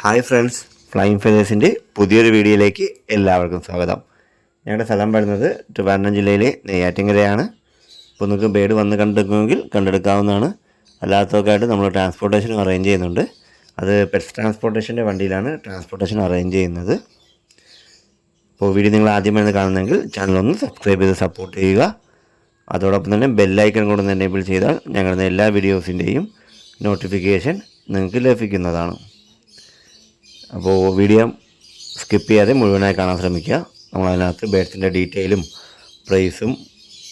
Hi friends. Flying ഫെതേഴ്സിന്റെ പുതിയൊരു വീഡിയോയിലേക്ക് എല്ലാവർക്കും സ്വാഗതം. ഞങ്ങളുടെ സ്ഥലം വരുന്നത് ട്രിവാൻഡ്രം ജില്ലയിലെ നെയ്യാറ്റിങ്കരയാണ് അപ്പോൾ നിങ്ങൾക്ക് ബേഡ് വന്ന് കണ്ടെടുക്കുമെങ്കിൽ കണ്ടെടുക്കാവുന്നതാണ്. അല്ലാത്തവർക്കായിട്ട് നമ്മൾ ട്രാൻസ്പോർട്ടേഷൻ അറേഞ്ച് ചെയ്യുന്നുണ്ട്. അത് പെറ്റ്സ് ട്രാൻസ്പോർട്ടേഷന്റെ വണ്ടിയിലാണ് ട്രാൻസ്പോർട്ടേഷൻ അറേഞ്ച് ചെയ്യുന്നത്. അപ്പോൾ വീഡിയോ നിങ്ങൾ ആദ്യമായി കാണുന്നെങ്കിൽ ചാനൽ ഒന്ന് സബ്സ്ക്രൈബ് ചെയ്ത് സപ്പോർട്ട് ചെയ്യുക. അതോടൊപ്പം തന്നെ ബെല്ലൈക്കൺ കൂടെ ഒന്ന് എനേബിൾ ചെയ്താൽ ഞങ്ങളുടെ എല്ലാ വീഡിയോസിന്റെയും നോട്ടിഫിക്കേഷൻ നിങ്ങൾക്ക് ലഭിക്കുന്നതാണ്. അപ്പോൾ വീഡിയോ സ്കിപ്പ് ചെയ്യാതെ മുഴുവനായി കാണാൻ ശ്രമിക്കുക. നമ്മളതിനകത്ത് ബേഡ്സിന്റെ ഡീറ്റെയിലും പ്രൈസും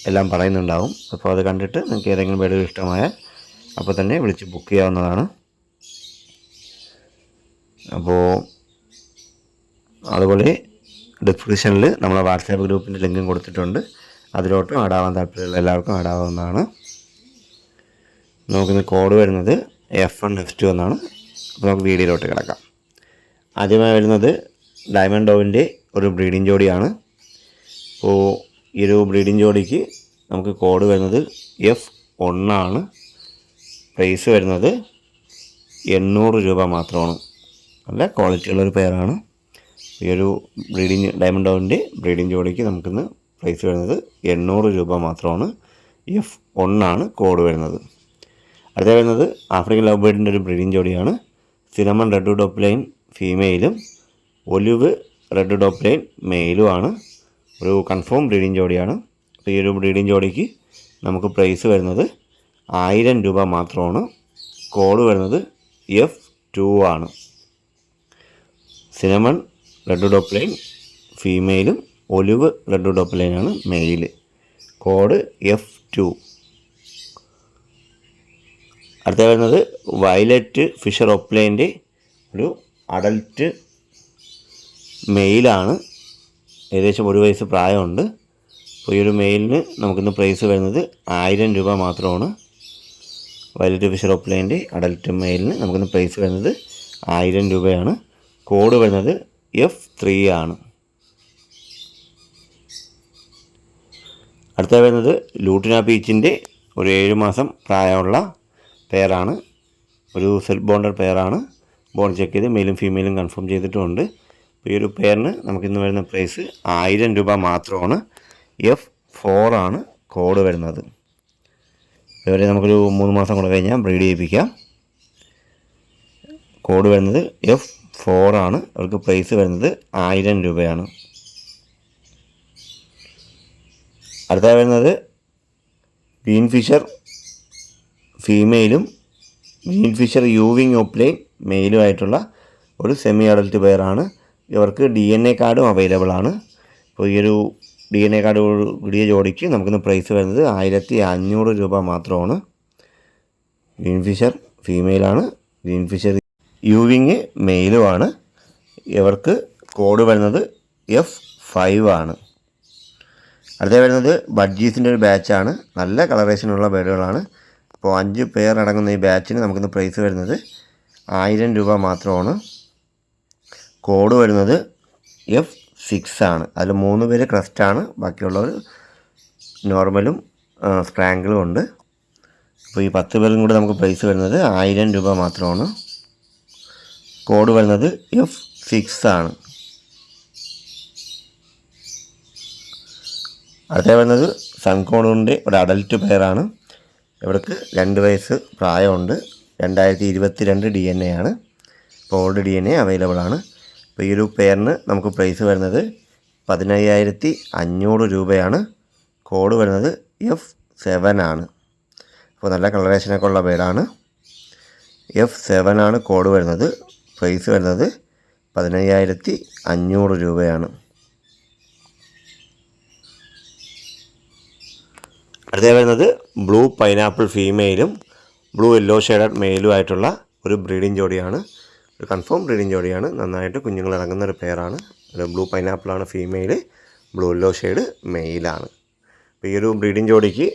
എല്ലാം പറയുന്നുണ്ടാവും. അപ്പോൾ അത് കണ്ടിട്ട് നിങ്ങൾക്ക് ഏതെങ്കിലും ബേഡുകൾ ഇഷ്ടമായാൽ അപ്പോൾ തന്നെ വിളിച്ച് ബുക്ക് ചെയ്യാവുന്നതാണ്. അപ്പോൾ അതുപോലെ ഡിസ്ക്രിപ്ഷനിൽ നമ്മളെ വാട്സാപ്പ് ഗ്രൂപ്പിന്റെ ലിങ്കും കൊടുത്തിട്ടുണ്ട്. അതിലോട്ടും ആടാവാൻ താല്പര്യമുള്ള എല്ലാവർക്കും ആടാവുന്നതാണ് നമുക്കിന്ന് കോഡ് വരുന്നത് എഫ് വൺ എഫ് ടു എന്നാണ്. അപ്പോൾ നമുക്ക് വീഡിയോയിലോട്ട് കിടക്കാം. ആദ്യമായി വരുന്നത് ഡയമണ്ട് ഡോവിന്റെ ഒരു ബ്രീഡിംഗ് ജോഡിയാണ്. അപ്പോൾ ഈ ഒരു ബ്രീഡിംഗ് ജോഡിക്ക് നമുക്ക് കോഡ് വരുന്നത് എഫ് ഒന്നാണ് പ്രൈസ് വരുന്നത് എണ്ണൂറ് രൂപ മാത്രമാണ്. നല്ല ക്വാളിറ്റി ഉള്ളൊരു പെയറാണ്. ഈ ഒരു ബ്രീഡിങ് ഡയമണ്ട് ഡോവിന്റെ ബ്രീഡിംഗ് ജോഡിക്ക് നമുക്കിന്ന് പ്രൈസ് വരുന്നത് എണ്ണൂറ് രൂപ മാത്രമാണ്. എഫ് ഒന്നാണ് കോഡ് വരുന്നത്. അടുത്ത വരുന്നത് ആഫ്രിക്കൻ ലവ് ബേർഡിന്റെ ഒരു ബ്രീഡിംഗ് ജോഡിയാണ്. സിനമൺ റെഡ് ഡോപ്പ് ലൈൻ ഫീമെയിലും ഒലിവ് റെഡ് ഡോപ്പ് ലൈൻ മെയിലുമാണ് ഒരു കൺഫേം ബ്രീഡിംഗ് ജോഡിയാണ്. അപ്പോൾ ഈ ഒരു ബ്രീഡിംഗ് ജോഡിക്ക് നമുക്ക് പ്രൈസ് വരുന്നത് ആയിരം രൂപ മാത്രമാണ്. കോഡ് വരുന്നത് എഫ് ടു ആണ്. സിനമൺ റെഡ് ഡോപ്പ് ലൈൻ ഫീമെയിലും ഒലിവ് റെഡ് ഡോപ്പ് ലൈനാണ് മെയിൽ കോഡ് എഫ് ടു അടുത്ത വരുന്നത് വയലറ്റ് ഫിഷർ ഒപ്ലൈന്റെ ഒരു അഡൽട്ട് മെയിലാണ് ഏകദേശം ഒരു വയസ്സ് പ്രായമുണ്ട്. അപ്പോൾ ഈ ഒരു മെയിലിന് നമുക്കിന്ന് പ്രൈസ് വരുന്നത് ആയിരം രൂപ മാത്രമാണ്. വൈലറ്റ് ഫിഷർ ഓപ്ലൈന്റെ അഡൽറ്റ് മെയിലിന് നമുക്കിന്ന് പ്രൈസ് വരുന്നത് ആയിരം രൂപയാണ്. കോഡ് വരുന്നത് എഫ് ത്രീ ആണ്. അടുത്ത വരുന്നത് ലൂട്ടിന ബീച്ചിന്റെ ഒരു ഏഴ് മാസം പ്രായമുള്ള പെയറാണ് ഒരു സെൽഫ് ബോണ്ടർ പെയറാണ് ബോൺ ചെക്ക് ചെയ്ത് മെയിലും ഫീമെയിലും കൺഫേം ചെയ്തിട്ടുമുണ്ട് അപ്പോൾ ഈ ഒരു പേരിന് നമുക്കിന്ന് വരുന്ന പ്രൈസ് ആയിരം രൂപ മാത്രമാണ്. എഫ് ഫോറാണ് കോഡ് വരുന്നത്. ഇവരെ നമുക്കൊരു മൂന്ന് മാസം കൂടെ കഴിഞ്ഞാൽ ബ്രീഡ് ചെയ്യിപ്പിക്കാം. കോഡ് വരുന്നത് എഫ് ഫോറാണ് അവർക്ക് പ്രൈസ് വരുന്നത് ആയിരം രൂപയാണ്. അടുത്ത വരുന്നത് ഗ്രീൻ ഫിഷർ ഫീമെയിലും ഗ്രീൻ ഫിഷർ യൂവിങ് ഓപ്ലൈൻ മെയിലുമായിട്ടുള്ള ഒരു സെമി അഡൽട്ട് പെയറാണ് ഇവർക്ക് ഡി എൻ എ കാർഡും അവൈലബിൾ ആണ്. അപ്പോൾ ഈ ഒരു ഡി എൻ എ കാർഡ് കൂടിയ ജോഡിക്ക് നമുക്കിന്ന് പ്രൈസ് വരുന്നത് ആയിരത്തി അഞ്ഞൂറ് രൂപ മാത്രമാണ്. ഗ്രീൻ ഫിഷർ ഫീമെയിലാണ് ഗ്രീൻ ഫിഷർ യൂവിങ് മെയിലുമാണ് ഇവർക്ക് കോഡ് വരുന്നത് എഫ് ഫൈവ് ആണ്. അടുത്ത വരുന്നത് ബഡ്ജീസിന്റെ ഒരു ബാച്ചാണ് നല്ല കളറേഷനുള്ള ബേഡുകളാണ് അപ്പോൾ അഞ്ച് പേർ അടങ്ങുന്ന ഈ ബാച്ചിന് നമുക്കിന്ന് പ്രൈസ് വരുന്നത് ആയിരം രൂപ മാത്രമാണ് കോഡ് വരുന്നത് എഫ് സിക്സ് ആണ്. അതിൽ മൂന്ന് പേര് ക്രസ്റ്റാണ് ബാക്കിയുള്ളവർ നോർമലും സ്പ്രാങ്കിളും ഉണ്ട്. അപ്പോൾ ഈ പത്ത് പേരും കൂടെ നമുക്ക് പ്രൈസ് വരുന്നത് ആയിരം രൂപ മാത്രമാണ്. കോഡ് വരുന്നത് എഫ് സിക്സ് ആണ്. അടുത്ത വരുന്നത് സൺകോണിന്റെ ഒരു അഡൽട്ട് പെയറാണ് ഇവർക്ക് രണ്ട് വയസ്സ് പ്രായമുണ്ട്. രണ്ടായിരത്തി ഇരുപത്തി രണ്ട് ഡി എൻ എ ആണ്. ഇപ്പോൾ old D N A available ആണ്. അപ്പോൾ ഈ ഒരു പെയറിന് നമുക്ക് പ്രൈസ് വരുന്നത് പതിനയ്യായിരത്തി അഞ്ഞൂറ് രൂപയാണ്. കോഡ് വരുന്നത് എഫ് സെവൻ ആണ്. അപ്പോൾ നല്ല കളറേഷനൊക്കെ ഉള്ള പേരാണ് എഫ് സെവൻ ആണ് കോഡ് വരുന്നത്. പ്രൈസ് വരുന്നത് പതിനയ്യായിരത്തി അഞ്ഞൂറ് രൂപയാണ്. അടുത്ത വരുന്നത് ബ്ലൂ പൈനാപ്പിൾ ഫീമെയിലും ബ്ലൂ യെല്ലോ ഷെയ്ഡഡ് മെയിലുമായിട്ടുള്ള ഒരു ബ്രീഡിംഗ് ജോഡിയാണ്. ഒരു കൺഫേം ബ്രീഡിംഗ് ജോഡിയാണ്. നന്നായിട്ട് കുഞ്ഞുങ്ങൾ ഇറങ്ങുന്ന ഒരു പെയറാണ് ഒരു ബ്ലൂ പൈനാപ്പിളാണ് ഫീമെയിൽ ബ്ലൂ യെല്ലോ ഷെയ്ഡ് മെയിലാണ്. അപ്പോൾ ഈ ഒരു ബ്രീഡിംഗ് ജോഡിക്ക്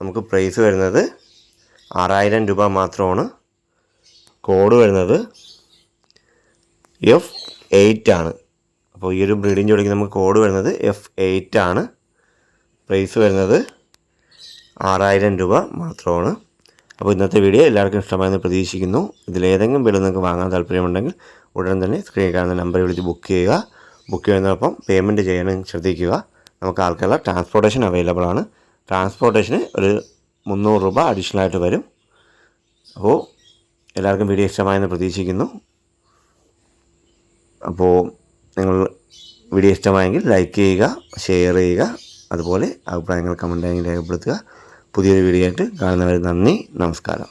നമുക്ക് പ്രൈസ് വരുന്നത് ആറായിരം രൂപ മാത്രമാണ്. കോഡ് വരുന്നത് എഫ് എയ്റ്റ് ആണ്. അപ്പോൾ ഈ ഒരു ബ്രീഡിംഗ് ജോഡിക്ക് നമുക്ക് കോഡ് വരുന്നത് എഫ് എയ്റ്റ് ആണ്. പ്രൈസ് വരുന്നത് ആറായിരം രൂപ മാത്രമാണ്. അപ്പോൾ ഇന്നത്തെ വീഡിയോ എല്ലാവർക്കും ഇഷ്ടമായെന്ന് പ്രതീക്ഷിക്കുന്നു. ഇതിലേതെങ്കിലും വില നിങ്ങൾക്ക് വാങ്ങാൻ താല്പര്യമുണ്ടെങ്കിൽ ഉടൻ തന്നെ സ്ക്രീനിൽ കാണുന്ന നമ്പറിൽ വിളിച്ച് ബുക്ക് ചെയ്യുക. ബുക്ക് ചെയ്യുന്നതോടൊപ്പം പേയ്മെന്റ് ചെയ്യാനും ശ്രദ്ധിക്കുക. നമുക്ക് ആൾക്കുള്ള ട്രാൻസ്പോർട്ടേഷൻ അവൈലബിൾ ആണ്. ട്രാൻസ്പോർട്ടേഷന് ഒരു മുന്നൂറ് രൂപ അഡീഷണൽ ആയിട്ട് വരും. അപ്പോൾ എല്ലാവർക്കും വീഡിയോ ഇഷ്ടമായെന്ന് പ്രതീക്ഷിക്കുന്നു. അപ്പോൾ നിങ്ങൾ വീഡിയോ ഇഷ്ടമായെങ്കിൽ ലൈക്ക് ചെയ്യുക ഷെയർ ചെയ്യുക. അതുപോലെ അഭിപ്രായങ്ങൾ കമന്റായി രേഖപ്പെടുത്തുക. പുതിയൊരു വീഡിയോ ആയിട്ട് കാണുന്നവരെ നന്ദി നമസ്കാരം.